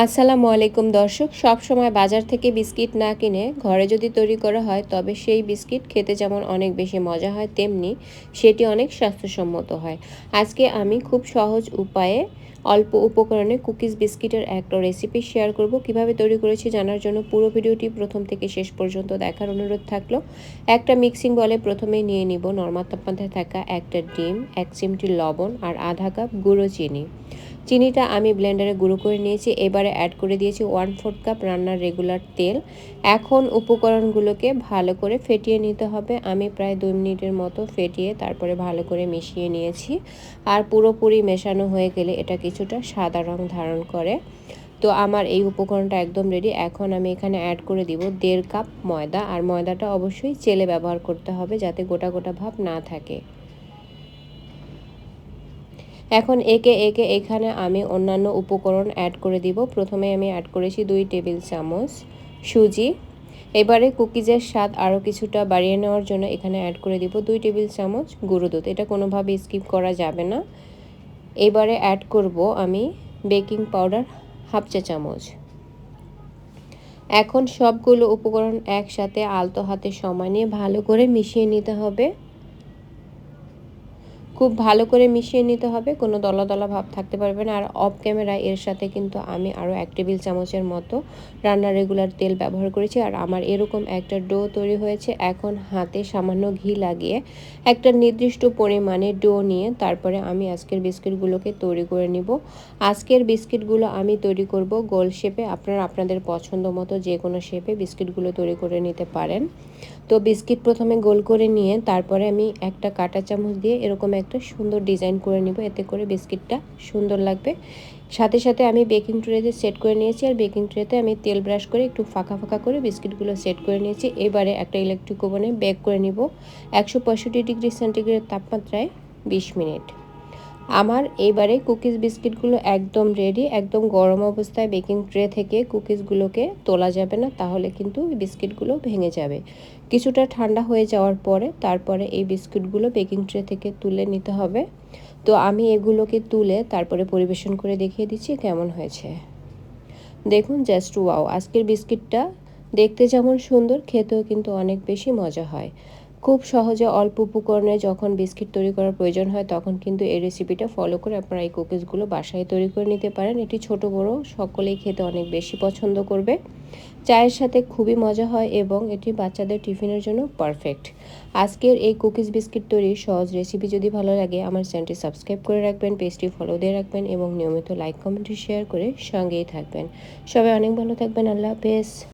আসসালামু আলাইকুম দর্শক, সব সময় বাজার থেকে বিস্কিট না কিনে ঘরে যদি তৈরি করা হয়, তবে সেই বিস্কিট খেতে যেমন অনেক বেশি মজা হয়, তেমনি সেটি অনেক স্বাস্থ্যসম্মত হয়। আজকে আমি খুব সহজ উপায়ে অল্প উপকরণে কুকিজ বিস্কিটের একটা রেসিপি শেয়ার করব। কীভাবে তৈরি করেছি জানার জন্য পুরো ভিডিওটি প্রথম থেকে শেষ পর্যন্ত দেখার অনুরোধ থাকল। একটা মিক্সিং বলে প্রথমেই নিয়ে নিব নর্মাল তাপমাত্রায় থাকা একটা ডিম, এক চিমটি লবণ আর আধা কাপ গুঁড়ো চিনি। চিনিটা আমি ব্লেন্ডারে গুঁড়ো করে নিয়েছি, এবারে অ্যাড করে দিয়েছি ওয়ান ফোর্থ কাপ রান্নার রেগুলার তেল। এখন উপকরণগুলোকে ভালো করে ফেটিয়ে নিতে হবে। আমি প্রায় দুই মিনিটের মতো ফেটিয়ে তারপরে ভালো করে মিশিয়ে নিয়েছি। আর পুরোপুরি মেশানো হয়ে গেলে এটা কিছুটা সাদা রং ধারণ করে। তো আমার এই উপকরণটা একদম রেডি এখন আমি এখানে অ্যাড করে দিব দেড় কাপ ময়দা। আর ময়দাটা অবশ্যই চেলে ব্যবহার করতে হবে যাতে গোটা গোটা ভাব না থাকে। এখন একে একে এখানে আমি অন্যান্য উপকরণ অ্যাড করে দিব। প্রথমে আমি অ্যাড করেছি দুই টেবিল চামচ সুজি। এবারে কুকিজের স্বাদ আরও কিছুটা বাড়িয়ে নেওয়ার জন্য এখানে অ্যাড করে দিব দুই টেবিল চামচ গুঁড়ো দুধ। এটা কোনোভাবে স্কিপ করা যাবে না। এবারে অ্যাড করব আমি বেকিং পাউডার হাফ চা চামচ। এখন সবগুলো উপকরণ একসাথে আলতো হাতে সময় নিয়ে ভালো করে মিশিয়ে নিতে হবে। খুব ভালো করে মিশিয়ে নিতে হবে, কোনো দলা দলা ভাব থাকতে পারবে না। আর অফ ক্যামেরা এর সাথে কিন্তু আমি আরও এক টেবিল চামচের মতো রান্নার রেগুলার তেল ব্যবহার করেছি। আর আমার এরকম একটা ডো তৈরি হয়েছে, এখন হাতে সামান্য ঘি লাগিয়ে একটা নির্দিষ্ট পরিমাণে ডো নিয়ে তারপরে আমি আজকের বিস্কিটগুলোকে তৈরি করে নিব। আজকের বিস্কিটগুলো আমি তৈরি করব গোল শেপে, আপনারা আপনাদের পছন্দ মতো যে কোনো শেপে বিস্কিটগুলো তৈরি করে নিতে পারেন। তো বিস্কিট প্রথমে গোল করে নিয়ে তারপরে আমি একটা কাটা চামচ দিয়ে এরকম একটা সুন্দর ডিজাইন করে নিব। এতে করে বিস্কিটটা সুন্দর লাগবে। সাথে সাথে আমি বেকিং ট্রেতে সেট করে নিয়েছি। আর বেকিং ট্রেতে আমি তেল ব্রাশ করে একটু ফাঁকা ফাঁকা করে বিস্কিটগুলো সেট করে নিয়েছি। এবারে একটা ইলেকট্রিক ওভেনে বেক করে নিব। একশো পঁয়ষট্টি ডিগ্রি সেন্টিগ্রেড তাপমাত্রায় বিশ মিনিট। আমার এবারে কুকিজ বিস্কিটগুলো একদম রেডি একদম গরম অবস্থায় বেকিং ট্রে থেকে কুকিজগুলোকে তোলা যাবে না, তাহলে কিন্তু বিস্কিটগুলো ভেঙে যাবে। কিছুটা ঠান্ডা হয়ে যাওয়ার পরে তারপরে এই বিস্কিটগুলো বেকিং ট্রে থেকে তুলে নিতে হবে। তো আমি এগুলোকে তুলে তারপরে পরিবেশন করে দেখিয়ে দিচ্ছি কেমন হয়েছে। দেখুন জাস্ট ওয়াও আজকের বিস্কিটটা দেখতে যেমন সুন্দর, খেতেও কিন্তু অনেক বেশি মজা হয়। খুব সহজে অল্প উপকরণে যখন বিস্কিট তৈরি করার প্রয়োজন হয়, তখন কিন্তু এই রেসিপিটা ফলো করে আপনারা এই কুকিজগুলো বাসায় তৈরি করে নিতে পারেন। এটি ছোট, বড়, সকলেই খেতে অনেক বেশি পছন্দ করবে। চায়ের সাথে খুবই মজা হয় এবং এটি বাচ্চাদের টিফিনের জন্য পারফেক্ট আজকের এই কুকিজ বিস্কিট তৈরির সহজ রেসিপি যদি ভালো লাগে, আমার চ্যানেলটি সাবস্ক্রাইব করে রাখবেন পেজটি ফলো দিয়ে রাখবেন এবং নিয়মিত লাইক কমেন্ট শেয়ার করে সঙ্গেই থাকবেন। সবাই অনেক ভালো থাকবেন, আল্লাহ হাফেজ।